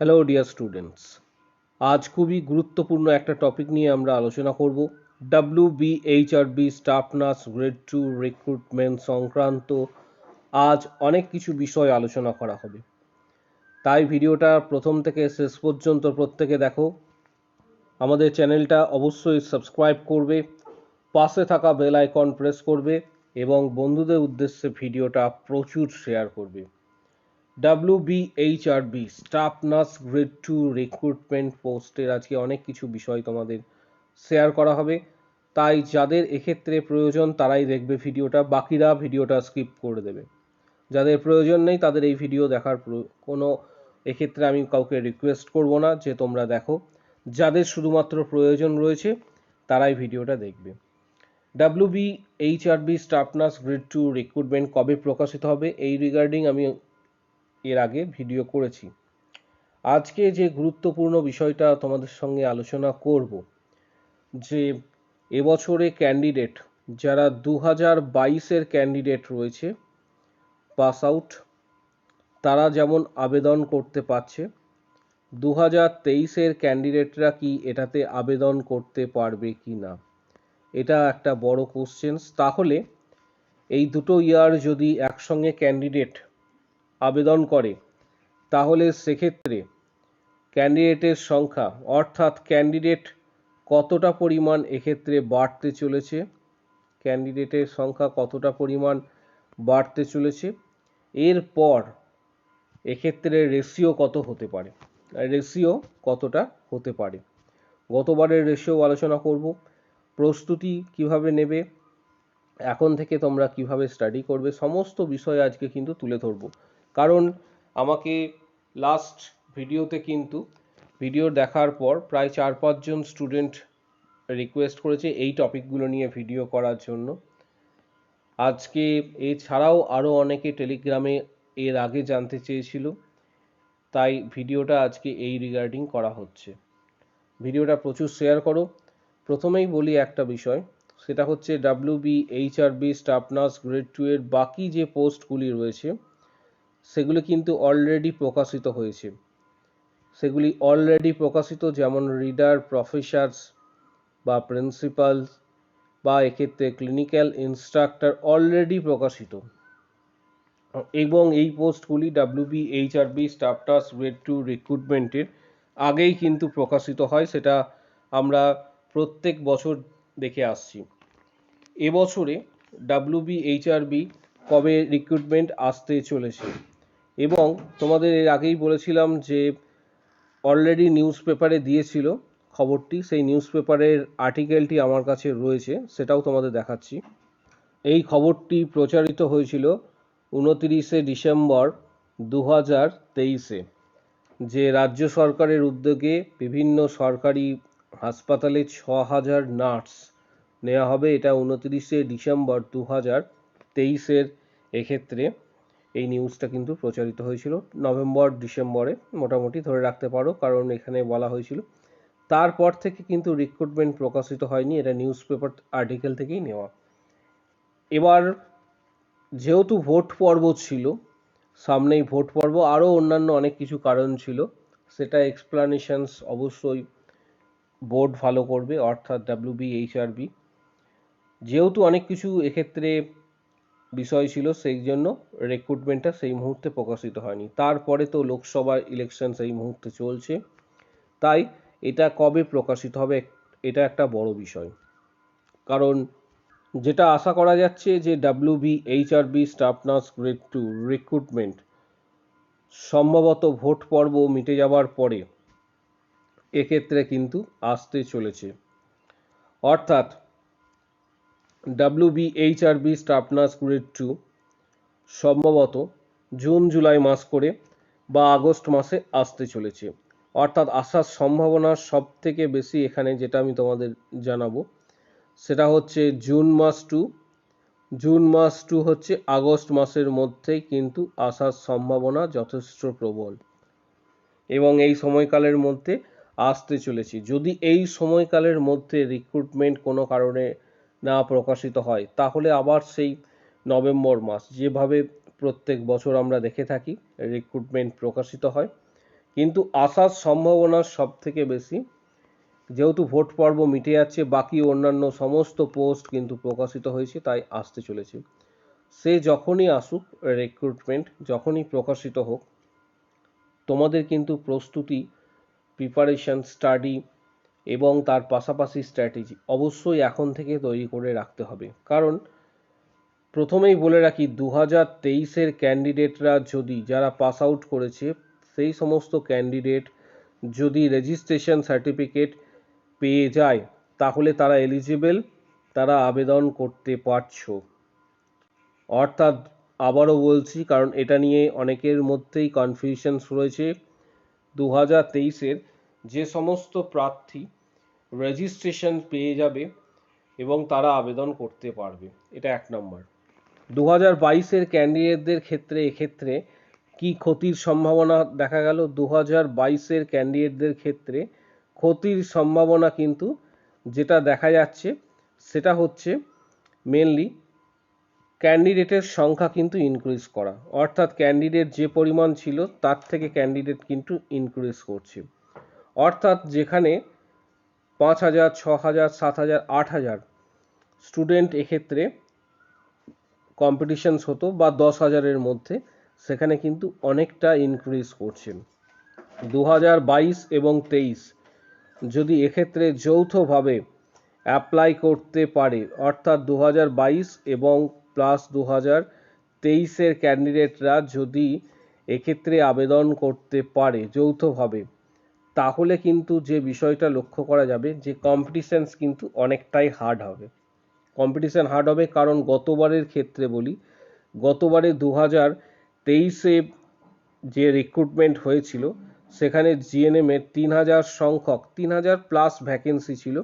Hello dear students আজ খুবই গুরুত্বপূর্ণ একটা টপিক নিয়ে আমরা আলোচনা করব। W BHRB staff nurse grade two recruitment সংক্রান্ত আজ অনেক কিছু বিষয় আলোচনা করা হবে। তাই ভিডিওটা প্রথম থেকে শেষ পর্যন্ত প্রত্যেকে দেখো। আমাদের চ্যানেলটা অবশ্যই সাবস্ক্রাইব করবে, পাশে থাকা বেল আইকন প্রেস করবে এবং বন্ধুদের উদ্দেশ্যে ভিডিওটা প্রচুর শেয়ার করবে। WBHRB staff nurse grade two recruitment পোস্টের আজকে অনেক কিছু বিষয় তোমাদের শেয়ার করা হবে। তাই যাদের এক্ষেত্রে প্রয়োজন তারাই দেখবে ভিডিওটা, বাকিরা ভিডিওটা স্কিপ করে দেবে। যাদের প্রয়োজন নেই তাদের এই ভিডিও দেখার কোনো এক্ষেত্রে আমি কাউকে রিকোয়েস্ট করব না, যে তোমরা দেখো। যাদের শুধুমাত্র প্রয়োজন রয়েছে তারাই ভিডিওটা দেখবে। WB HRB staff nurse grade two recruitment কবে প্রকাশিত হবে? এই রিগার্ডিং আমি এর আগে ভিডিও করেছি। আজকে যে গুরুত্বপূর্ণ বিষয়টা তোমাদের সঙ্গে আলোচনা করব, যে এবছরে ক্যান্ডিডেট যারা দু হাজার বাইশের ক্যান্ডিডেট রয়েছে পাস আউট তারা যেমন আবেদন করতে পারছে দু হাজার তেইশের ক্যান্ডিডেটরা কি এটাতে আবেদন করতে পারবে কি না? এটা একটা বড় কোশ্চেন্স তাহলে এই দুটো ইয়ার যদি একসঙ্গে ক্যান্ডিডেট আবেদন করে, তাহলে সেক্ষেত্রে ক্যান্ডিডেটের সংখ্যা, অর্থাৎ ক্যান্ডিডেট কতটা পরিমাণ এক্ষেত্রে বাড়তে চলেছে, ক্যান্ডিডেটের সংখ্যা কতটা পরিমাণ বাড়তে চলেছে, এরপর এক্ষেত্রে রেশিও কত হতে পারে রেশিও কতটা হতে পারে। গতবারের রেশিও আলোচনা করব, প্রস্তুতি কীভাবে নেবে, এখন থেকে তোমরা কীভাবে স্টাডি করবে, সমস্ত বিষয় আজকে কিন্তু তুলে ধরবো। কারণ আমাকে লাস্ট ভিডিওতে কিন্তু ভিডিও দেখার পর প্রায় চার পাঁচজন স্টুডেন্ট রিকোয়েস্ট করেছে এই টপিকগুলো নিয়ে ভিডিও করার জন্য। আজকে এছাড়াও আরও অনেকে টেলিগ্রামে এর আগে জানতে চেয়েছিল, তাই ভিডিওটা আজকে এই রিগার্ডিং করা হচ্ছে। ভিডিওটা প্রচুর শেয়ার করো। প্রথমেই বলি একটা বিষয়, সেটা হচ্ছে W B HRB staff nurse grade two এর বাকি যে পোস্টগুলি রয়েছে সেগুলি কিন্তু অলরেডি প্রকাশিত হয়েছে। সেগুলি অলরেডি প্রকাশিত যেমন রিডার প্রফেসার্স বা প্রিন্সিপাল বা এক্ষেত্রে ক্লিনিক্যাল ইনস্ট্রাক্টর অলরেডি প্রকাশিত। এবং এই পোস্টগুলি WB HRB staff nurse grade two রিক্রুটমেন্টের আগেই কিন্তু প্রকাশিত হয়, সেটা আমরা প্রত্যেক বছর দেখে আসছি। এবছরে ডাব্লিউবি এইচআরবি কবে রিক্রুটমেন্ট আসতে চলেছে। এবং তোমাদের এর আগেই বলেছিলাম যে অলরেডি নিউজ পেপারে দিয়েছিল খবরটি। সেই নিউজ পেপারের আর্টিকেলটি আমার কাছে রয়েছে, সেটাও তোমাদের দেখাচ্ছি। এই খবরটি প্রচারিত হয়েছিল উনতিরিশে ডিসেম্বর দু হাজার তেইশে, যে রাজ্য সরকারের উদ্যোগে বিভিন্ন সরকারি হাসপাতালে ছ হাজার নার্স নেওয়া হবে। এটা উনতিরিশে ডিসেম্বর দু হাজার তেইশের এক্ষেত্রে এই নিউজটা কিন্তু প্রচারিত হয়েছিল নভেম্বর, ডিসেম্বরে। মোটামুটি ধরে রাখতে পারো, কারণ এখানে বলা হয়েছিল। তারপর থেকে কিন্তু রিক্রুটমেন্ট প্রকাশিত হয়নি, এটা নিউজ পেপার আর্টিকেল থেকেই নেওয়া। এবার যেহেতু ভোট পর্ব ছিল, সামনেই ভোট পর্ব আরও অন্যান্য অনেক কিছু কারণ ছিল, সেটা এক্সপ্লানেশনস অবশ্যই বোর্ড ভালো করবে, অর্থাৎ ডাব্লিউবি এইচআরবি যেহেতু অনেক কিছু এক্ষেত্রে বিষয় ছিল সেই জন্য রিক্রুটমেন্টটা সেই মুহূর্তে প্রকাশিত হয়নি। তারপরে তো লোকসভা ইলেকশন সেই মুহূর্তে চলছে। তাই এটা কবে প্রকাশিত হবে এটা একটা বড় বিষয়। কারণ যেটা আশা করা যাচ্ছে যে WB HRB staff nurse grade two recruitment সম্ভবত ভোট পর্ব মিটে যাওয়ার পরে এক্ষেত্রে কিন্তু আসতে চলেছে। অর্থাৎ WB HRB staff nurse grade two সম্ভবত জুন, জুলাই মাস করে বা আগস্ট মাসে আসতে চলেছে। অর্থাৎ আসার সম্ভাবনা সব থেকে বেশি এখানে যেটা আমি তোমাদের জানাব, সেটা হচ্ছে জুন মাস টু জুন মাস টু হচ্ছে আগস্ট মাসের মধ্যেই কিন্তু আসার সম্ভাবনা যথেষ্ট প্রবল। এবং এই সময়কালের মধ্যে আসতে চলেছি। যদি এই সময়কালের মধ্যে রিক্রুটমেন্ট কোনো কারণে না প্রকাশিত হয়। তাহলে আবার সেই নভেম্বর মাস, যেভাবে প্রত্যেক বছর আমরা দেখে থাকি রিক্রুটমেন্ট প্রকাশিত হয়। কিন্তু আসার সম্ভাবনা সব থেকে বেশি। যেহেতু ভোট পর্ব মিটে যাচ্ছে, বাকি অন্যান্য সমস্ত পোস্ট কিন্তু প্রকাশিত হয়েছে, তাই আসতে চলেছে। সে যখনই আসুক রিক্রুটমেন্ট যখনই প্রকাশিত হোক, তোমাদের কিন্তু প্রস্তুতি প্রিপারেশন স্টাডি এবং তার পাশাপাশি স্ট্র্যাটেজি অবশ্যই এখন থেকে তৈরি করে রাখতে হবে। কারণ প্রথমেই বলে রাখি দু হাজার তেইশের ক্যান্ডিডেটরা যদি, যারা পাস আউট করেছে, সেই সমস্ত ক্যান্ডিডেট যদি রেজিস্ট্রেশন সার্টিফিকেট পেয়ে যায়, তাহলে তারা এলিজিবল তারা আবেদন করতে পারছ। অর্থাৎ আবারও বলছি, কারণ এটা নিয়ে অনেকের মধ্যেই কনফিউশনস রয়েছে। দু হাজার তেইশের যে সমস্ত প্রার্থী রেজিস্ট্রেশন পেয়ে যাবে এবং তারা আবেদন করতে পারবে। এটা এক নম্বর। দু হাজার বাইশের ক্যান্ডিডেটদের ক্ষেত্রে, এক্ষেত্রে কি ক্ষতির সম্ভাবনা দেখা গেল? দু হাজার বাইশের ক্যান্ডিডেটদের ক্ষেত্রে ক্ষতির সম্ভাবনা কিন্তু যেটা দেখা যাচ্ছে, সেটা হচ্ছে মেনলি ক্যান্ডিডেটের সংখ্যা কিন্তু ইনক্রিজ করা। অর্থাৎ ক্যান্ডিডেট যে পরিমাণ ছিল, তার থেকে ক্যান্ডিডেট কিন্তু ইনক্রিজ করছে। অর্থাৎ যেখানে পাঁচ হাজার ছ হাজার, সাত হাজার, আট হাজার স্টুডেন্ট এক্ষেত্রে কম্পিটিশনস হতো বা দশ হাজারের মধ্যে। সেখানে কিন্তু অনেকটা ইনক্রিজ করছে। দু হাজার বাইশ এবং তেইশ যদি এক্ষেত্রে যৌথভাবে অ্যাপ্লাই করতে পারে, অর্থাৎ দু হাজার বাইশ এবং প্লাস দু হাজার তেইশের ক্যান্ডিডেটরা যদি এক্ষেত্রে আবেদন করতে পারে যৌথভাবে তাহলে কিন্তু যে বিষয়টা লক্ষ্য করা যাবে যে কম্পিটিশানস কিন্তু অনেকটাই হার্ড হবে। কম্পিটিশান হার্ড হবে কারণ গতবারের ক্ষেত্রে বলি, গতবারে দু হাজার তেইশে যে রিক্রুটমেন্ট হয়েছিল, সেখানে জিএনএমের তিন হাজার সংখ্যক তিন হাজার প্লাস ভ্যাকেন্সি ছিল।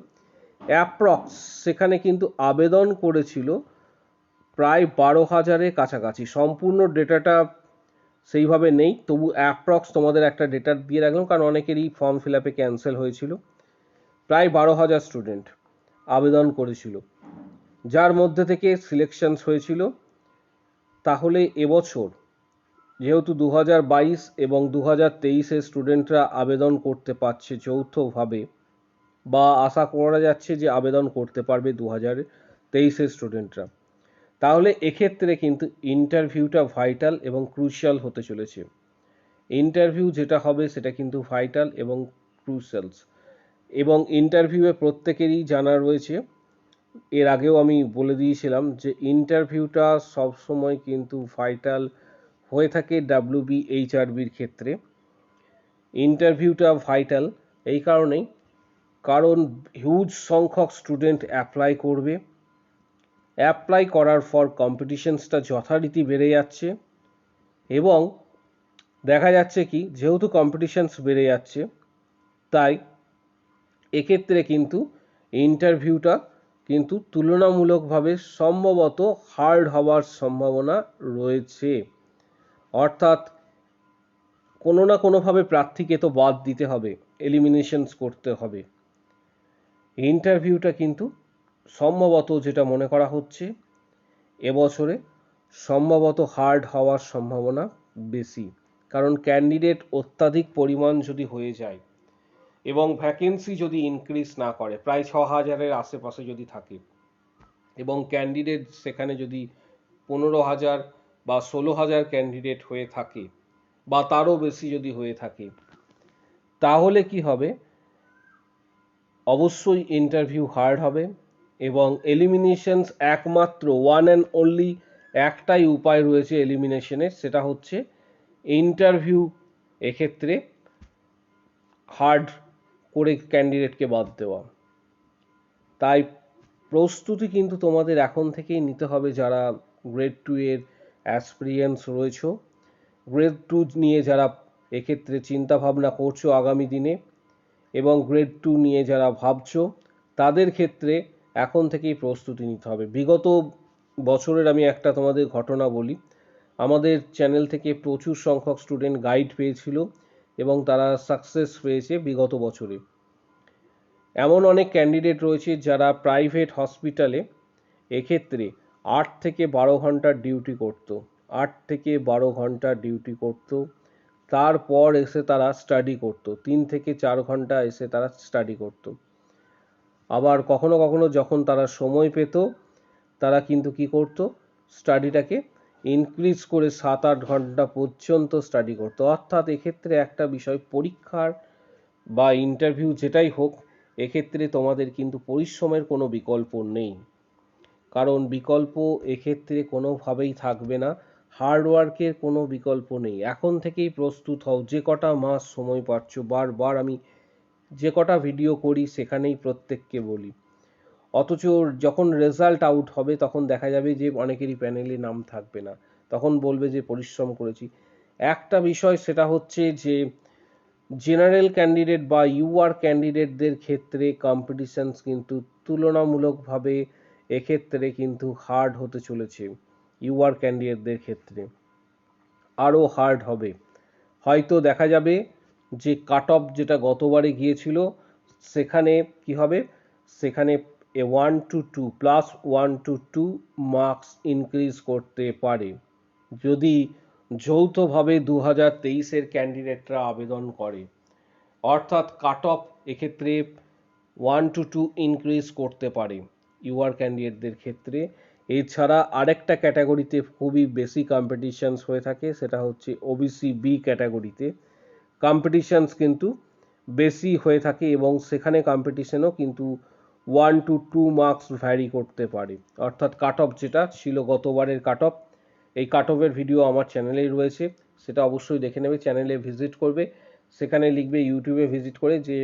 অ্যাপ্রক্স সেখানে কিন্তু আবেদন করেছিল প্রায় বারো হাজারের কাছাকাছি। সম্পূর্ণ ডেটাটা সেইভাবে নেই। তবু অ্যাপ্রক্স তোমাদের একটা ডেটা দিয়ে রাখলাম, কারণ অনেকেরই ফর্ম ফিল আপে ক্যান্সেল হয়েছিল। প্রায় বারো হাজার স্টুডেন্ট আবেদন করেছিল। যার মধ্যে থেকে সিলেকশনস হয়েছিল। তাহলে এবছর যেহেতু দু বাইশ এবং দু হাজার তেইশের স্টুডেন্টরা আবেদন করতে পারছে যৌথভাবে, বা আশা করা যাচ্ছে যে আবেদন করতে পারবে দু হাজার তেইশের স্টুডেন্টরা তাহলে এক্ষেত্রে কিন্তু ইন্টারভিউটা ভাইটাল এবং ক্রুশিয়াল হতে চলেছে। ইন্টারভিউ যেটা হবে সেটা কিন্তু ভাইটাল এবং ক্রুশিয়ালস এবং ইন্টারভিউয়ে প্রত্যেকেরই জানা রয়েছে। এর আগেও আমি বলে দিয়েছিলাম যে ইন্টারভিউটা সবসময় কিন্তু ভাইটাল হয়ে থাকে ডাব্লিউবি এইচআরবির ক্ষেত্রে। ইন্টারভিউটা ভাইটাল এই কারণেই। কারণ হিউজ সংখ্যক স্টুডেন্ট অ্যাপ্লাই করবে। অ্যাপ্লাই করার পর কম্পিটিশনসটা যথারীতি বেড়ে যাচ্ছে এবং দেখা যাচ্ছে কি, যেহেতু কম্পিটিশনস বেড়ে যাচ্ছে, তাই এক্ষেত্রে কিন্তু ইন্টারভিউটা কিন্তু তুলনামূলকভাবে সম্ভবত হার্ড হওয়ার সম্ভাবনা রয়েছে। অর্থাৎ কোনো না কোনোভাবে প্রার্থীকে তো বাদ দিতে হবে এলিমিনেশনস করতে হবে। ইন্টারভিউটা কিন্তু সম্ভবত যেটা মনে করা হচ্ছে, এবছরে সম্ভবত হার্ড হওয়ার সম্ভাবনা বেশি। কারণ ক্যান্ডিডেট অত্যাধিক পরিমাণ যদি হয়ে যায় এবং ভ্যাকেন্সি যদি ইনক্রিজ না করে, প্রায় ছ হাজারের আশেপাশে যদি থাকে এবং ক্যান্ডিডেট সেখানে যদি পনেরো হাজার বা ষোলো হাজার ক্যান্ডিডেট হয়ে থাকে বা তারও বেশি যদি হয়ে থাকে, তাহলে কি হবে? অবশ্যই ইন্টারভিউ হার্ড হবে। এবং এলিমিনেশনস একমাত্র ওয়ান অ্যান্ড অনলি একটাই উপায় রয়েছে এলিমিনেশনের সেটা হচ্ছে ইন্টারভিউ এক্ষেত্রে হার্ড করে ক্যান্ডিডেটকে বাদ দেওয়া। তাই প্রস্তুতি কিন্তু তোমাদের এখন থেকেই নিতে হবে যারা গ্রেড টু এর অ্যাক্সপিরিয়েন্স রয়েছে। গ্রেড টু নিয়ে যারা এক্ষেত্রে চিন্তা ভাবনা করছ আগামী দিনে এবং গ্রেড টু নিয়ে যারা ভাবছ, তাদের ক্ষেত্রে এখন থেকেই প্রস্তুতি নিতে হবে। বিগত বছরের আমি একটা তোমাদের ঘটনা বলি। আমাদের চ্যানেল থেকে প্রচুর সংখ্যক স্টুডেন্ট গাইড পেয়েছিল এবং তারা সাকসেস পেয়েছে বিগত বছরে। এমন অনেক ক্যান্ডিডেট রয়েছে যারা প্রাইভেট হসপিটালে এক্ষেত্রে আট থেকে বারো ঘণ্টার ডিউটি করত। আট থেকে বারো ঘণ্টা ডিউটি করত। তারপর এসে তারা স্টাডি করতো। তিন থেকে চার ঘণ্টা এসে তারা স্টাডি করতো। আবার কখনো কখনো যখন তারা সময় পেত, তারা কিন্তু কি করত? স্টাডিটাকে ইনক্রিজ করে সাত আট ঘণ্টা পর্যন্ত স্টাডি করতো। অর্থাৎ এক্ষেত্রে একটা বিষয় পরীক্ষার বা ইন্টারভিউ যেটাই হোক, এক্ষেত্রে তোমাদের কিন্তু পরিশ্রমের কোনো বিকল্প নেই। কারণ বিকল্প এক্ষেত্রে কোনোভাবেই থাকবে না। হার্ডওয়ার্কের কোনো বিকল্প নেই। এখন থেকেই প্রস্তুত হও। যে কটা মাস সময় পাচ্ছ, বারবার আমি যে কটা ভিডিও করি সেখানেই প্রত্যেককে বলি। অথচ যখন রেজাল্ট আউট হবে, তখন দেখা যাবে যে অনেকেরই প্যানেলে নাম থাকবে না। তখন বলবে যে পরিশ্রম করেছি। একটা বিষয় সেটা হচ্ছে যে জেনারেল ক্যান্ডিডেট বা ইউআর ক্যান্ডিডেটদের ক্ষেত্রে কম্পিটিশনস কিন্তু তুলনামূলকভাবে এক্ষেত্রে কিন্তু হার্ড হতে চলেছে ইউআর ক্যান্ডিডেটদের ক্ষেত্রে। আরও হার্ড হবে। হয়তো দেখা যাবে যে কাট অফ যেটা গতবারে গিয়েছিল, সেখানে কি হবে? সেখানে one two two plus one two two marks increase করতে পারে। যদি যৌথভাবে দু হাজার তেইশের ক্যান্ডিডেটরা আবেদন করে, অর্থাৎ কাট অফ এক্ষেত্রে ওয়ান টু টু ইনক্রিজ করতে পারে ইউআর ক্যান্ডিডেটদের ক্ষেত্রে। এছাড়া আরেকটা ক্যাটাগরিতে খুবই বেশি কম্পিটিশনস হয়ে থাকে, সেটা হচ্ছে ওবিসি বি ক্যাটাগরিতে কম্পিটিশনস কিন্তু বেশি হয়ে থাকে এবং সেখানে কম্পিটিশনও কিন্তু one to two marks vary করতে পারে। অর্থাৎ কাট অফ যেটা ছিল গতবারের কাট অফ এই কাট অফের ভিডিও আমার চ্যানেলেই রয়েছে, সেটা অবশ্যই দেখে নেবে চ্যানেলে ভিজিট করবে। সেখানে লিখবে ইউটিউবে ভিজিট করে যে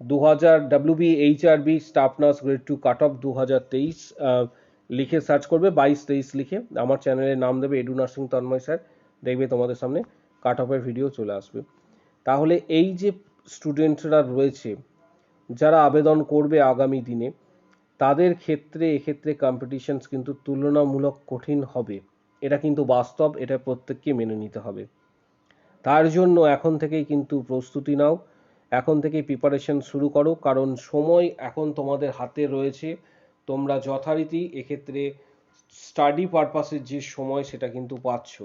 দু হাজার WB HRB staff nurse grade two cut off দু হাজার তেইশ লিখে সার্চ করবে, বাইশ তেইশ লিখে। আমার চ্যানেলের নাম দেবে এডু নার্সিং তন্ময় স্যার দেখবে তোমাদের সামনে কাট অফের ভিডিও চলে আসবে। তাহলে এই যে স্টুডেন্টরা রয়েছে, যারা আবেদন করবে আগামী দিনে, তাদের ক্ষেত্রে, এক্ষেত্রে কম্পিটিশনস কিন্তু তুলনামূলক কঠিন হবে। এটা কিন্তু বাস্তব, এটা প্রত্যেককে মেনে নিতে হবে। তার জন্য এখন থেকেই কিন্তু প্রস্তুতি নাও, এখন থেকেই প্রিপারেশন শুরু করো, কারণ সময় এখন তোমাদের হাতে রয়েছে। তোমরা যথারীতি এক্ষেত্রে স্টাডি পারপাসের যে সময়, সেটা কিন্তু পাচ্ছ।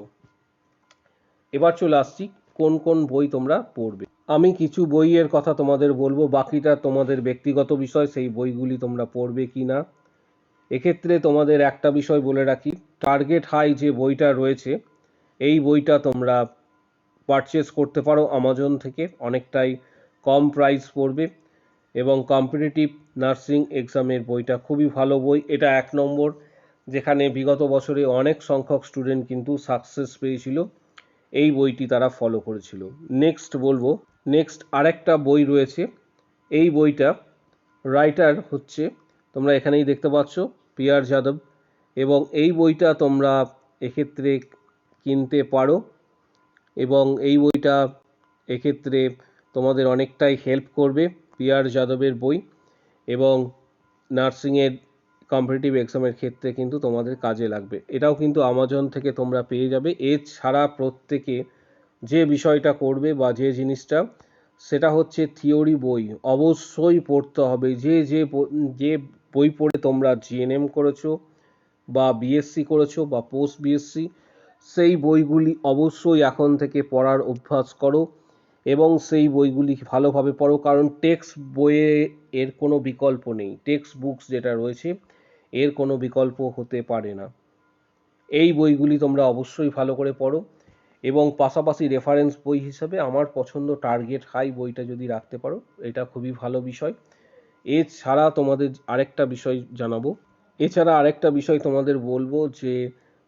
এবার চলে আসছি কোন কোন বই তোমরা পড়বে। আমি কিছু বইয়ের কথা তোমাদের বলব, বাকিটা তোমাদের ব্যক্তিগত বিষয়, সেই বইগুলি তোমরা পড়বে কি না। এক্ষেত্রে তোমাদের একটা বিষয় বলে রাখি, টার্গেট হাই যে বইটা রয়েছে, এই বইটা তোমরা পারচেস করতে পারো আমাজন থেকে, অনেকটাই কম প্রাইস পড়বে এবং কম্পিটিটিভ নার্সিং এক্সামের বইটা খুবই ভালো বই। এটা এক নম্বর, যেখানে বিগত বছরে অনেক সংখ্যক স্টুডেন্ট কিন্তু সাকসেস পেয়েছিল। এই বইটি তারা ফলো করেছিল। নেক্সট বলব নেক্সট আরেকটা বই রয়েছে। এই বইটা রাইটার হচ্ছে, তোমরা এখানেই দেখতে পাচ্ছ পিয়ার যাদব। এবং এই বইটা তোমরা এক্ষেত্রে কিনতে পারো। এবং এই বইটা এক্ষেত্রে তোমাদের অনেকটাই হেল্প করবে পিয়ার যাদবের বই। এবং নার্সিংয়ের কম্পিটিটিভ এক্সামের ক্ষেত্রে কিন্তু তোমাদের কাজে লাগবে। এটাও কিন্তু আমাজন থেকে তোমরা পেয়ে যাবে। এছাড়া প্রত্যেকে যে বিষয়টা করবে বা যে জিনিসটা, সেটা হচ্ছে থিওরি বই। অবশ্যই পড়তে হবে। যে যে যে বই পড়ে তোমরা জিএনএম করেছ বা বিএসসি করেছ বা পোস্ট বিএসসি সেই বইগুলি অবশ্যই এখন থেকে পড়ার অভ্যাস করো এবং সেই বইগুলি ভালোভাবে পড়ো। কারণ টেক্সট বইয়ে এর কোনো বিকল্প নেই। টেক্সট বুকস যেটা রয়েছে এর কোনো বিকল্প হতে পারে না। এই বইগুলি তোমরা অবশ্যই ভালো করে পড়ো এবং পাশাপাশি রেফারেন্স বই হিসাবে আমার পছন্দ টার্গেট হাই বইটা যদি রাখতে পারো, এটা খুবই ভালো বিষয়। এছাড়া তোমাদের আরেকটা বিষয় জানাব। এছাড়া আরেকটা বিষয় তোমাদের বলব যে,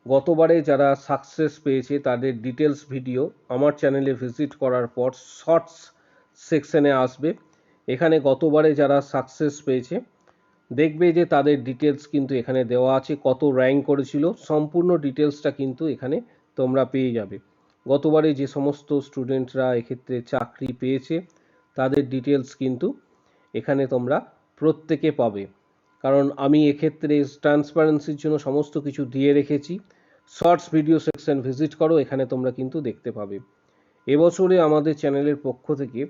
গতবারে যারা সাকসেস পেয়েছে তাদের ডিটেলস ভিডিও আমার চ্যানেলে ভিজিট করার পর শর্টস সেকশনে আসবে। এখানে গতবারে যারা সাকসেস পেয়েছে দেখবে যে তাদের ডিটেলস কিন্তু এখানে দেওয়া আছে, কত র্যাঙ্ক করেছিল, সম্পূর্ণ ডিটেলসটা কিন্তু এখানে তোমরা পেয়ে যাবে। গতবারে যে সমস্ত স্টুডেন্টরা এক্ষেত্রে চাকরি পেয়েছে, তাদের ডিটেলস কিন্তু এখানে তোমরা প্রত্যেকে পাবে। কারণ আমি এক্ষেত্রে ট্রান্সপারেন্সির জন্য সমস্ত কিছু দিয়ে রেখেছি। শর্টস ভিডিও সেকশন ভিজিট করো, এখানে তোমরা কিন্তু দেখতে পাবে। এবছরে আমাদের চ্যানেলের পক্ষ থেকে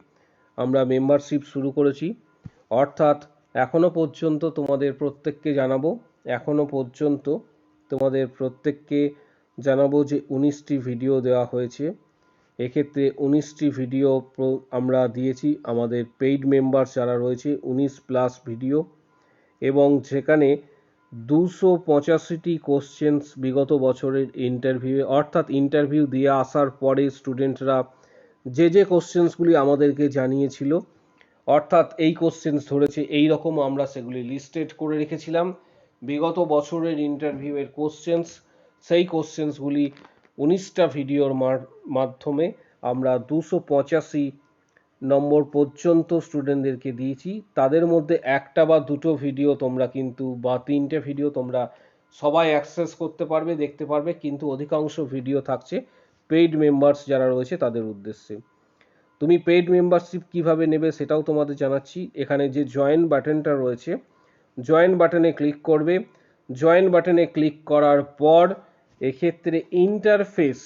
আমরা মেম্বারশিপ শুরু করেছি। অর্থাৎ এখনও পর্যন্ত তোমাদের প্রত্যেককে জানাব এখনও পর্যন্ত তোমাদের প্রত্যেককে জানাব যে উনিশটি ভিডিও দেওয়া হয়েছে। এক্ষেত্রে উনিশটি ভিডিও আমরা দিয়েছি, আমাদের পেইড মেম্বার যারা রয়েছে, উনিশ প্লাস ভিডিও এবং যেখানে দুশো পঁচাশিটি কোশ্চেন্স বিগত বছরের ইন্টারভিউ অর্থাৎ ইন্টারভিউ দিয়ে আসার পরে স্টুডেন্টরা যে যে কোশ্চেন্সগুলি আমাদেরকে জানিয়েছিল অর্থাৎ এই কোশ্চেন্স ধরেছে এই রকম আমরা সেগুলি লিস্টেড করে রেখেছিলাম। বিগত বছরের ইন্টারভিউয়ের কোশ্চেন্স সেই কোশ্চেন্সগুলি উনিশটা ভিডিওর মাধ্যমে আমরা দুশো পঁচাশি নম্বর পর্যন্ত স্টুডেন্টদেরকে দিয়েছি। তাদের মধ্যে একটা বা দুটো ভিডিও তোমরা কিন্তু, বা তিনটে ভিডিও তোমরা সবাই অ্যাক্সেস করতে পারবে, দেখতে পারবে। কিন্তু অধিকাংশ ভিডিও থাকছে পেইড মেম্বার্স যারা রয়েছে তাদের উদ্দেশ্যে। তুমি পেইড মেম্বারশিপ কীভাবে নেবে সেটাও তোমাদের জানাচ্ছি। এখানে যে জয়েন বাটনটা রয়েছে জয়েন বাটনে ক্লিক করবে। জয়েন বাটনে ক্লিক করার পর এক্ষেত্রে ইন্টারফেস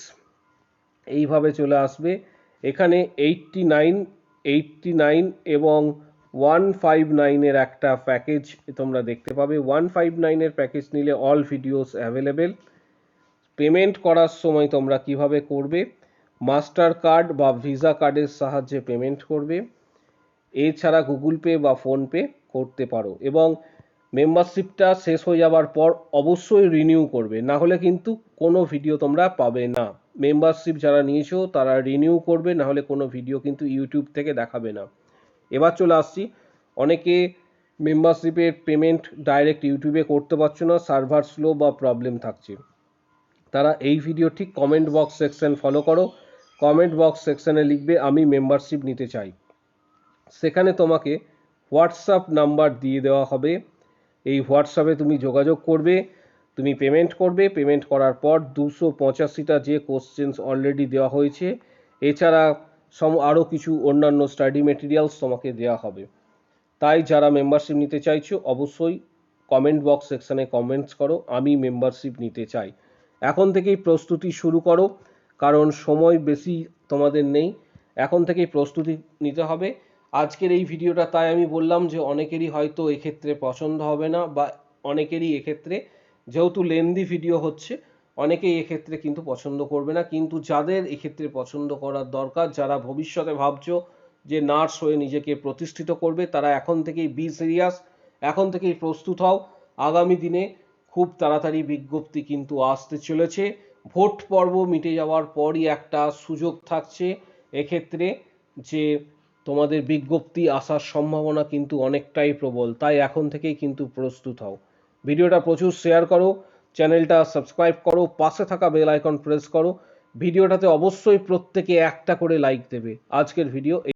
এইভাবে চলে আসবে। এখানে এইটটি নাইন এইটটি নাইন এবং ওয়ান ফাইভ নাইনের একটা প্যাকেজ তোমরা দেখতে পাবে। ওয়ান ফাইভ নাইনের প্যাকেজ নিলে অল ভিডিওস অ্যাভেলেবেল পেমেন্ট করার সময় তোমরা কীভাবে করবে? মাস্টার কার্ড বা ভিসা কার্ডের সাহায্যে পেমেন্ট করবে। এছাড়া গুগল পে বা ফোনপে করতে পারো এবং মেম্বারশিপটা শেষ হয়ে যাওয়ার পর অবশ্যই রিনিউ করবে। না হলে কিন্তু কোনো ভিডিও তোমরা পাবে না। মেম্বারশিপ যারা নিয়েছো তারা রিনিউ করবে, না হলে কোনো ভিডিও কিন্তু ইউটিউব থেকে দেখাবে না। এবার চলে আসছি। অনেকে মেম্বারশিপের পেমেন্ট ডাইরেক্ট ইউটিউবে করতে পারছ না, সার্ভার স্লো বা প্রবলেম থাকছে। তারা এই ভিডিও ঠিক কমেন্ট বক্স সেকশন ফলো করো। কমেন্ট বক্স সেকশানে লিখবে, আমি মেম্বারশিপ নিতে চাই। সেখানে তোমাকে হোয়াটসঅ্যাপ নাম্বার দিয়ে দেওয়া হবে। এই হোয়াটসঅ্যাপে তুমি যোগাযোগ করবে, তুমি পেমেন্ট করবে। পেমেন্ট করার পর দুশো পঁচাশিটা যে কোশ্চেন্স অলরেডি দেওয়া হয়েছে, এছাড়া সম আরও কিছু অন্যান্য স্টাডি মেটেরিয়ালস তোমাকে দেওয়া হবে। তাই যারা মেম্বারশিপ নিতে চাইছো, অবশ্যই কমেন্ট বক্স সেকশানে কমেন্টস করো, আমি মেম্বারশিপ নিতে চাই। এখন থেকেই প্রস্তুতি শুরু করো। কারণ সময় বেশি তোমাদের নেই। এখন থেকেই প্রস্তুতি নিতে হবে। আজকের এই ভিডিওটা তাই আমি বললাম যে অনেকেরই হয়তো এক্ষেত্রে পছন্দ হবে না বা অনেকেরই এক্ষেত্রে যেহেতু লেন্দি ভিডিও হচ্ছে, অনেকেই এক্ষেত্রে কিন্তু পছন্দ করবে না। কিন্তু যাদের এক্ষেত্রে পছন্দ করার দরকার, যারা ভবিষ্যতে ভাবছ যে নার্স হয়ে নিজেকে প্রতিষ্ঠিত করবে, তারা এখন থেকেই বি সিরিয়াস এখন থেকেই প্রস্তুত হও। আগামী দিনে খুব তাড়াতাড়ি বিজ্ঞপ্তি কিন্তু আসতে চলেছে। ভোট পর্ব মিটে যাওয়ার পরই একটা সুযোগ থাকছে। এক্ষেত্রে যে তোমাদের বিজ্ঞপ্তি আসার সম্ভাবনা কিন্তু অনেকটাই প্রবল, তাই এখন থেকেই কিন্তু প্রস্তুত হও। ভিডিওটা প্রচুর শেয়ার করো, চ্যানেলটা সাবস্ক্রাইব করো, পাশে থাকা বেল আইকন প্রেস করো। ভিডিওটাতে অবশ্যই প্রত্যেকে একটা করে লাইক দেবে। আজকের ভিডিও